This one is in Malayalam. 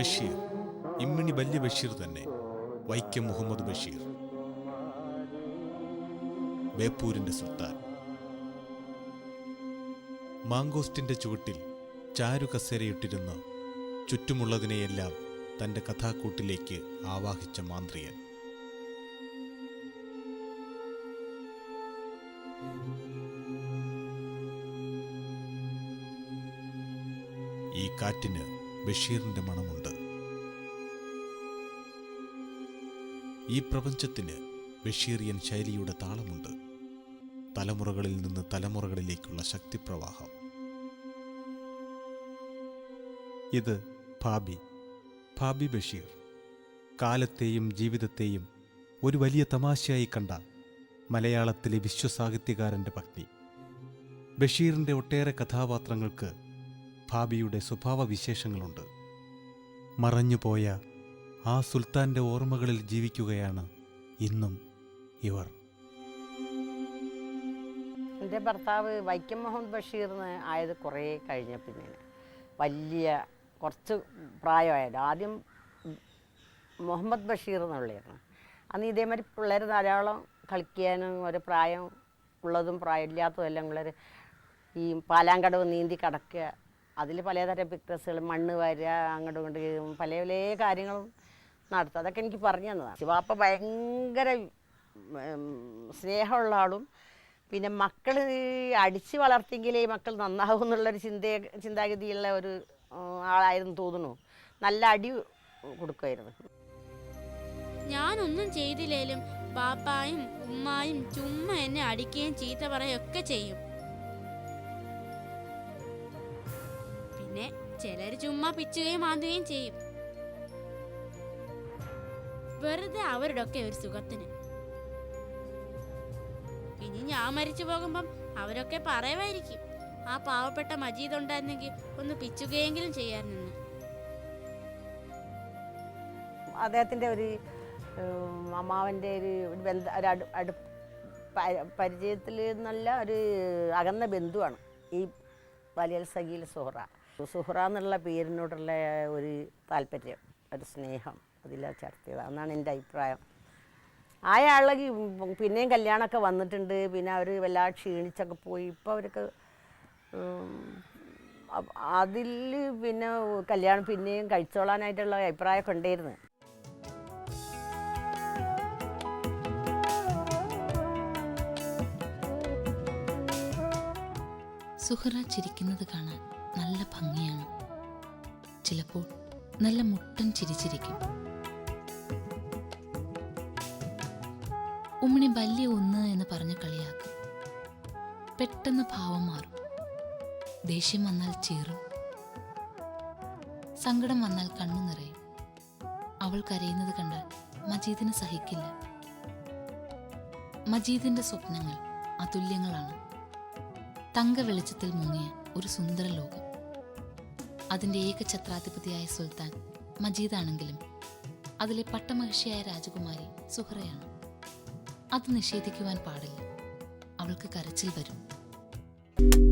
ബഷീർ. ഇമ്മിണി വല്യ ബഷീർ തന്നെ. വൈക്കം മുഹമ്മദ് ബഷീർ. ബേപ്പൂരിന്റെ സുൽത്താൻ. മാങ്കോസ്റ്റിന്റെ ചുവട്ടിൽ ചാരു കസേരയിട്ടിരുന്ന് ചുറ്റുമുള്ളതിനെയെല്ലാം തന്റെ കഥാക്കൂട്ടിലേക്ക് ആവാഹിച്ച മാന്ത്രിയൻ. ഈ കാറ്റിന് ബഷീറിന്റെ മണമുണ്ട്. ഈ പ്രപഞ്ചത്തിന് ബഷീറിയൻ ശൈലിയുടെ താളമുണ്ട്. തലമുറകളിൽ നിന്ന് തലമുറകളിലേക്കുള്ള ശക്തിപ്രവാഹം. ഇത് ഭാബി ഭാബി ബഷീർ. കാലത്തെയും ജീവിതത്തെയും ഒരു വലിയ തമാശയായി കണ്ട മലയാളത്തിലെ വിശ്വസാഹിത്യകാരന്റെ പത്നി. ബഷീറിന്റെ ഒട്ടേറെ കഥാപാത്രങ്ങൾക്ക് ഭാബിയുടെ സ്വഭാവവിശേഷങ്ങളുണ്ട്. മറഞ്ഞുപോയ ആ സുൽത്താന്റെ ഓർമ്മകളിൽ ജീവിക്കുകയാണ് ഇന്നും ഇവർ. എന്റെ ഭർത്താവ് വൈക്കം മുഹമ്മദ് ബഷീറിന് ആയത് കുറേ കഴിഞ്ഞ പിന്നെ വലിയ കുറച്ച് പ്രായമായത് ആദ്യം മുഹമ്മദ് ബഷീർ എന്നുള്ളായിരുന്നു അന്ന് ഇതേമാതിരി പിള്ളേർ ധാരാളം കളിക്കാനും ഒരു പ്രായം ഉള്ളതും പ്രായമില്ലാത്തതും എല്ലാം പിള്ളേർ ഈ പാലാങ്കടവ് നീന്തി കടക്കുക അതിൽ പലതരം പിക്ചേഴ്സുകൾ മണ്ണ് വരിക അങ്ങോട്ടും ഇങ്ങോട്ടും പല പല കാര്യങ്ങളും നടത്തുക അതൊക്കെ എനിക്ക് പറഞ്ഞു തന്നതാണ്. ശിവാപ്പ ഭയങ്കര സ്നേഹമുള്ള ആളും. പിന്നെ മക്കൾ അടിച്ച് വളർത്തിയെങ്കിലേ ഈ മക്കൾ നന്നാവും എന്നുള്ളൊരു ചിന്ത ചിന്താഗതിയുള്ള ഒരു ആളായിരുന്നു തോന്നുന്നു. നല്ല അടി കൊടുക്കുമായിരുന്നു ഞാനൊന്നും ചെയ്തില്ലേലും പാപ്പായും ഉമ്മായും ചുമ്മാ എന്നെ അടിക്കുകയും ചീത്ത പറയുകയൊക്കെ ചെയ്യും. പിന്നെ ചിലർ ചുമ്മാ പിച്ചുകയും മാന്തുകയും ചെയ്യും. വെറുതെ അവരുടെ ഒക്കെ ഒരു സുഖത്തിന്. ഇനി ഞാൻ മരിച്ചു പോകുമ്പം അവരൊക്കെ പറയുമായിരിക്കും ആ പാവപ്പെട്ട മജീദ് ഉണ്ടായിരുന്നെങ്കിൽ ഒന്ന് പിച്ചുകയെങ്കിലും ചെയ്യാറുണ്ട് അദ്ദേഹത്തിന്റെ ഒരു അമ്മാവന്റെ ഒരു ബന്ധ ഒരു അടു പരിചയത്തിൽ നല്ല ഒരു അകന്ന ബന്ധുവാണ് ഈ വലിയൽ സഗീൽ സുഹറ. സുഹറ എന്നുള്ള പേരിനോടുള്ള ഒരു താല്പര്യം ഒരു സ്നേഹം അതിൽ ചേർത്തിയത് എന്നാണ് എന്റെ അഭിപ്രായം. ആയാളെ പിന്നെയും കല്യാണമൊക്കെ വന്നിട്ടുണ്ട്. പിന്നെ അവർ വല്ലാതെ ക്ഷീണിച്ചൊക്കെ പോയി. ഇപ്പോൾ അവർക്ക് അതിൽ പിന്നെ കല്യാണം പിന്നെയും കഴിച്ചോളാനായിട്ടുള്ള അഭിപ്രായമൊക്കെ ഉണ്ടായിരുന്നു. സുഹറ ചിരിക്കുന്നത് കാണാൻ നല്ല ഭംഗിയാണ്. ചിലപ്പോൾ നല്ല മുട്ടൻ ചിരിച്ചിരിക്കും. ഉമ്മിണി വലിയ ഒന്ന് എന്ന് പറഞ്ഞ് കളിയാക്കും. പെട്ടെന്ന് ഭാവം മാറും. ദേഷ്യം വന്നാൽ ചീറും. സങ്കടം വന്നാൽ കണ്ണു നിറയും. അവൾ കരയുന്നത് കണ്ടാൽ മജീദിന് സഹിക്കില്ല. മജീദിന്റെ സ്വപ്നങ്ങൾ അതുല്യങ്ങളാണ്. തങ്ക വെളിച്ചത്തിൽ മുങ്ങിയ ഒരു സുന്ദര ലോകം. അതിന്റെ ഏകഛത്രാധിപതിയായ സുൽത്താൻ മജീദാണെങ്കിലും അതിലെ പട്ടമഹിഷിയായ രാജകുമാരി സുഹറയാണ്. അത് നിഷേധിക്കുവാൻ പാടില്ല. അവൾക്ക് കരച്ചിൽ വരും.